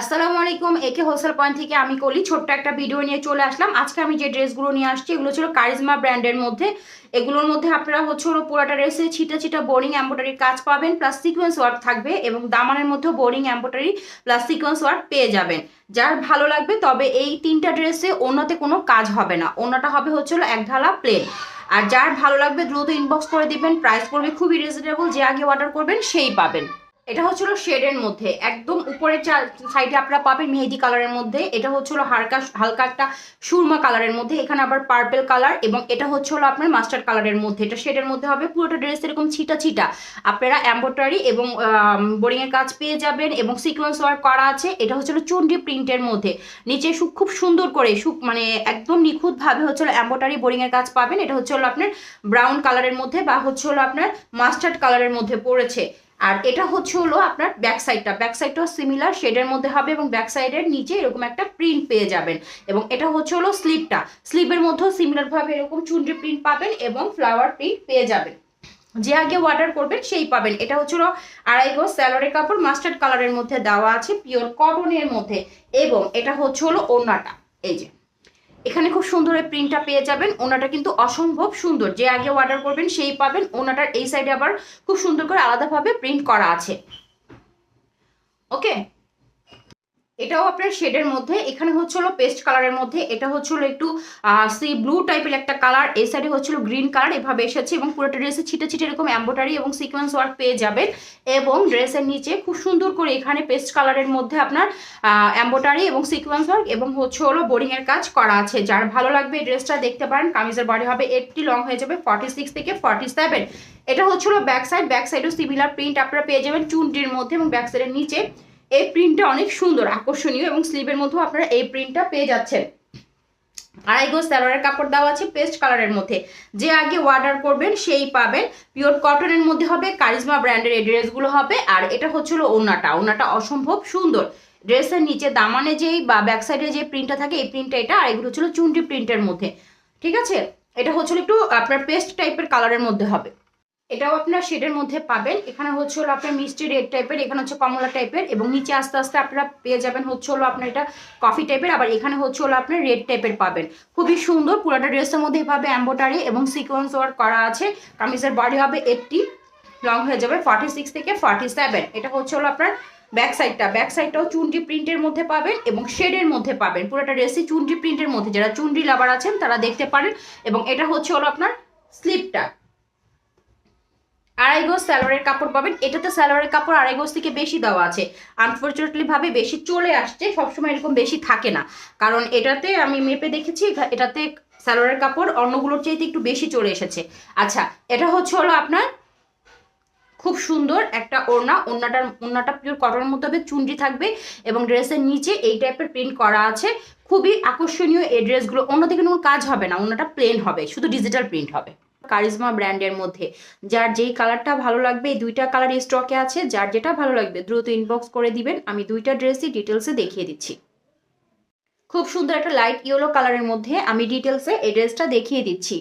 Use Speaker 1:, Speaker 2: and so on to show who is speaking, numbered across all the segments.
Speaker 1: আসসালামু আলাইকুম একে হোলসেল পয়েন্ট থেকে আমি কলি। ছোট্ট একটা ভিডিও নিয়ে চলে আসলাম। আজকে আমি যে ড্রেসগুলো নিয়ে আসছি, এগুলো ছিল কারিজমা ব্র্যান্ডের মধ্যে। এগুলোর মধ্যে আপনারা হচ্ছে হলো পুরাটা ড্রেসে ছিটা ছিটা বোরিং এম্ব্রয়ডারির কাজ পাবেন প্লাস সিকোয়েন্স ওয়ার্ক থাকবে এবং দামানের মধ্যেও boring embroidery plus sequence work পেয়ে যাবেন। যার ভালো লাগবে, তবে এই তিনটা ড্রেসে অন্যতে কোনো কাজ হবে না। অন্যটা হবে হচ্ছে হলো এক ঢালা প্লেন আর যার ভালো লাগবে, দ্রুত ইনবক্স করে দিবেন। প্রাইস পড়বে খুবই রিজনেবল যে আগে অর্ডার করবেন, সেই পাবেন। এটা হচ্ছিল শেডের মধ্যে, একদম উপরের সাইডে আপনারা পাবেন মেহেদি কালারের মধ্যে, এটা হচ্ছিল হালকা হালকা একটা সুরমা কালারের মধ্যে, এখানে আবার পার্পেল কালার এবং এটা হচ্ছিল আপনার মাস্টার্ড কালারের মধ্যে, এটা শেডের মধ্যে হবে, পুরোটা ড্রেস এরকম ছিটা ছিটা, আপনারা এম্ব্রয়ডারি এবং বোরিং এর কাজ পেয়ে যাবেন এবং সিকোয়েন্স ওয়ার্ক করা আছে, এটা হচ্ছিল চুন্ডি প্রিন্টের মধ্যে, নিচে খুব সুন্দর করে মানে একদম নিখুঁত ভাবে হচ্ছিল এম্ব্রয়ডারি বোরিং এর কাজ পাবেন, এটা হচ্ছে হলো আপনার ব্রাউন কালারের মধ্যে বা হচ্ছে হলো আপনার মাস্টার্ড কালারের মধ্যে পড়েছে। আর এটা হচ্ছে হলো আপনার ব্যাক সাইডটা ব্যাক সিমিলার শেডের মধ্যে হবে এবং ব্যাক সাইডের নিচে এরকম একটা প্রিন্ট পেয়ে যাবেন। এবং এটা হচ্ছে হলো স্লিপটা স্লিপের মধ্যেও সিমিলার ভাবে এরকম চুনরি প্রিন্ট পাবেন এবং ফ্লাওয়ার প্রিন্ট পেয়ে যাবেন। যে আগে অর্ডার করবেন, সেই পাবেন। এটা হচ্ছে হলো আড়াই গজ স্যালোরের কাপড় মাস্টার্ড কালারের মধ্যে দেওয়া আছে পিওর কটনের মধ্যে। এবং এটা হচ্ছে হলো ওনাটা এই যে। এখানে খুব সুন্দর এই প্রিন্টটা পেয়ে যাবেন। ওনাটা কিন্তু অসম্ভব সুন্দর। যে আগে অর্ডার করবেন, সেই পাবেন। ওনাটার এই সাইডে আবার খুব সুন্দর করে আলাদাভাবে প্রিন্ট করা আছে। ওকে এটাও আপনার শেডের মধ্যে। এখানে হচ্ছে হলো পেস্ট কালারের মধ্যে। এটা হচ্ছিল একটু সি ব্লু টাইপের একটা কালার। এই সাইডে হচ্ছিল গ্রিন কালার। এভাবে এসেছে এবং পুরোটা ড্রেসে ছিটে ছিটে এরকম এম্ব্রয়ডারি এবং সিকোয়েন্স ওয়ার্ক পেয়ে যাবেন। এবং ড্রেসের নিচে খুব সুন্দর করে এখানে পেস্ট কালারের মধ্যে আপনার এম্ব্রয়ডারি এবং সিকোয়েন্স ওয়ার্ক এবং হচ্ছে হলো বোরিংয়ের কাজ করা আছে। যার ভালো লাগবে এই ড্রেসটা দেখতে পারেন। কামিজের বডি হবে এইটটি লং হয়ে যাবে ফর্টি সিক্স থেকে ফর্টি সেভেন এটা হচ্ছে হলো ব্যাক সাইড ব্যাক সাইডও সিমিলার প্রিন্ট আপনারা পেয়ে যাবেন চুনটির মধ্যে এবং ব্যাক সাইডের নিচে। এই প্রিন্টটা অনেক সুন্দর, আকর্ষণীয় এবং স্লিভের মধ্যেও আপনারা এই প্রিন্টটা পেয়ে যাচ্ছেন। আড়াই গজ সালোয়ারের কাপড় দেওয়া আছে পেস্ট কালারের মধ্যে। যে আগে অর্ডার করবেন সেই পাবেন। পিওর কটনের মধ্যে হবে কারিজমা ব্র্যান্ডের এই ড্রেসগুলো হবে। আর এটা হচ্ছিল ওনাটা ওনাটা অসম্ভব সুন্দর। ড্রেসের নিচে দামানে যেই বা ব্যাক সাইডে যে প্রিন্টটা থাকে, এই প্রিন্টটা এটা। আর এগুলো হচ্ছিল চুন্ডি প্রিন্টের মধ্যে। ঠিক আছে? এটা হচ্ছিল একটু আপনার পেস্ট টাইপের কালারের মধ্যে হবে। এটাও আপনার শেডের মধ্যে পাবেন। এখানে হচ্ছে হলো আপনার মিষ্টি রেড টাইপের এখানে হচ্ছে কমলা টাইপের এবং নিচে আস্তে আস্তে আপনারা পেয়ে যাবেন হচ্ছে হলো আপনার এটা কফি টাইপের আবার এখানে হচ্ছে হলো আপনার রেড টাইপের পাবেন। খুবই সুন্দর, পুরোটা ড্রেসের মধ্যে এভাবে এম্বোটারি এবং সিকোয়েন্স ওয়ার্ক করা আছে। কামিজের বডি হবে এইটটি লং হয়ে যাবে ফর্টি সিক্স থেকে ফর্টি সেভেন এটা হচ্ছে হলো আপনার ব্যাক সাইডটা ব্যাক সাইডটাও চুনরি প্রিন্টের মধ্যে পাবেন এবং শেডের মধ্যে পাবেন। পুরোটা ড্রেসই চুনরি প্রিন্টের মধ্যে। যারা চুনরি লাভার আছেন, তারা দেখতে পারেন। এবং এটা হচ্ছে হলো আপনার স্লিপটা আড়াই গজ স্যালোয়ারের কাপড় পাবেন। এটাতে স্যালোয়ারের কাপড় আড়াই গজ থেকে বেশি দেওয়া আছে। আনফর্চুনেটলি ভাবে বেশি চলে আসছে, সবসময় এরকম বেশি থাকে না। কারণ এটাতে আমি মেপে দেখেছি এটাতে স্যালোয়ারের কাপড় অন্যগুলোর চাইতে একটু বেশি চলে এসেছে। আচ্ছা এটা হচ্ছে হলো আপনার খুব সুন্দর একটা ওড়না। ওড়নাটার, ওড়নাটা পিওর কটনের মধ্যে হবে চুনরি থাকবে এবং ড্রেসের নিচে এই টাইপের প্রিন্ট করা আছে। খুবই আকর্ষণীয় এই ড্রেসগুলো অন্য থেকে কোনো কাজ হবে না, ওড়নাটা প্লেন হবে, শুধু ডিজিটাল প্রিন্ট হবে। কারিজমা ব্র্যান্ডের মধ্যে। যার যেই কালারটা ভালো লাগবে, এই দুইটা কালার স্টকে আছে, যার যেটা ভালো লাগবে, দ্রুত ইনবক্স করে দিবেন। আমি দুইটা ড্রেসই ডিটেলসে দেখিয়ে দিচ্ছি। খুব সুন্দর একটা লাইট ইয়েলো কালারের মধ্যে আমি ডিটেলসে এই ড্রেসটা দেখিয়ে দিচ্ছি।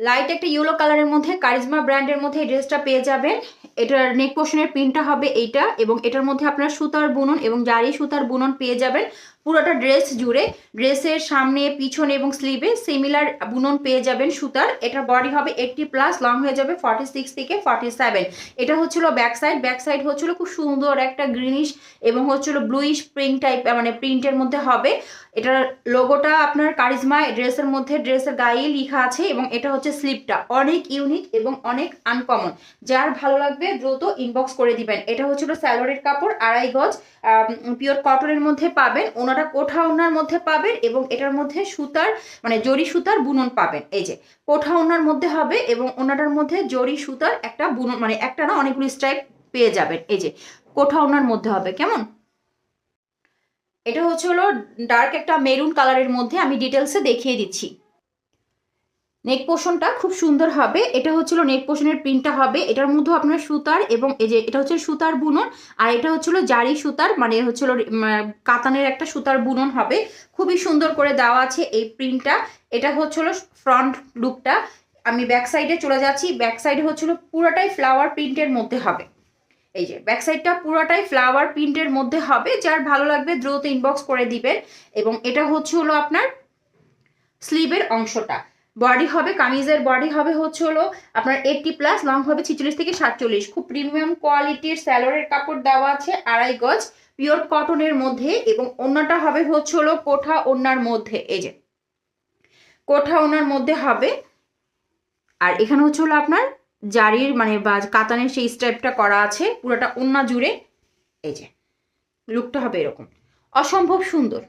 Speaker 1: লাইট একটা ইয়েলো কালারের মধ্যে কারিজমা ব্র্যান্ডের মধ্যে এই ড্রেসটা পেয়ে যাবেন। এটার নেক পোর্শনের প্রিন্টটা হবে এইটা এবং এটার মধ্যে আপনার সুতার বুনন এবং জারি সুতার বুনন পেয়ে যাবেন পুরোটা ড্রেস জুড়ে ড্রেসের সামনে, পিছনে এবং স্লিভে সিমিলার বুনন পেয়ে যাবেন সুতার। এটা বডি হবে এইটটি প্লাস লং হয়ে যাবে ফর্টি সিক্স থেকে ফর্টি সেভেন এটা হচ্ছিল ব্যাক সাইড ব্যাক সাইড হচ্ছিল খুব সুন্দর একটা গ্রিনিশ এবং হচ্ছিল ব্লুইশ প্রিন্ট টাইপ মানে প্রিন্টের মধ্যে হবে। এটার লোগোটা আপনার কারিজমা ড্রেসের মধ্যে ড্রেসের গায়ে লেখা আছে এবং এটা হচ্ছে স্লিপটা অনেক ইউনিক এবং অনেক আনকমন যার ভালো লাগবে দ্রুত ইনবক্স করে দিবেন। এটা হচ্ছিল স্যালোয়ারের কাপড়, আড়াই গজ পিওর কটনের মধ্যে পাবেন। ওনাটা কোঠা ওনার মধ্যে পাবেন এবং এটার মধ্যে সুতার মানে জরি সুতার বুনন পাবেন। এই যে, কোঠা ওনার মধ্যে হবে এবং ওনাটার মধ্যে জরি সুতার একটা বুনন মানে একটা না অনেকগুলি স্ট্রাইপ পেয়ে যাবেন। এই যে, কোঠা ওনার মধ্যে হবে, কেমন? এটা হচ্ছে হলো ডার্ক একটা মেরুন কালারের মধ্যে আমি ডিটেলসে দেখিয়ে দিচ্ছি। নেক পোর্শনটা খুব সুন্দর হবে। এটা হচ্ছিল নেক পোর্শনের প্রিন্টটা হবে। এটার মধ্যে আপনার সুতার এবং এই যে এটা হচ্ছে সুতার বুনন আর এটা হচ্ছিল জারি সুতার মানে হচ্ছিল কাতানের একটা সুতার বুনন হবে। খুবই সুন্দর করে দেওয়া আছে এই প্রিন্টটা এটা হচ্ছিল ফ্রন্ট লুকটা। আমি ব্যাক সাইডে চলে যাচ্ছি। ব্যাক সাইডে হচ্ছিল পুরোটাই ফ্লাওয়ার প্রিন্টের মধ্যে হবে। এই যে ব্যাক সাইডটা পুরোটাই ফ্লাওয়ার প্রিন্টের মধ্যে হবে। যার ভালো লাগবে দ্রুত ইনবক্স করে দিবেন। এবং এটা হচ্ছে হলো আপনার স্লিভের অংশটা। বডি হবে, কামিজের বডি হবে হচ্ছে হলো আপনার এইটটি প্লাস লং হবে ছিচল্লিশ থেকে সাতচল্লিশ। খুব প্রিমিয়াম কোয়ালিটির স্যালোরের কাপড় দেওয়া আছে আড়াই গজ পিওর কটনের মধ্যে এবং ওড়নাটা হবে হচ্ছে হলো কোঠা ওড়নার মধ্যে, এই যে। কোঠা ওনার মধ্যে হবে। আর এখানে হচ্ছে হলো আপনার জারির মানে বা কাতানের সেই স্টেপটা করা আছে, পুরোটা ওড়না জুড়ে, এই যে। লুকটা হবে এরকম। অসম্ভব সুন্দর।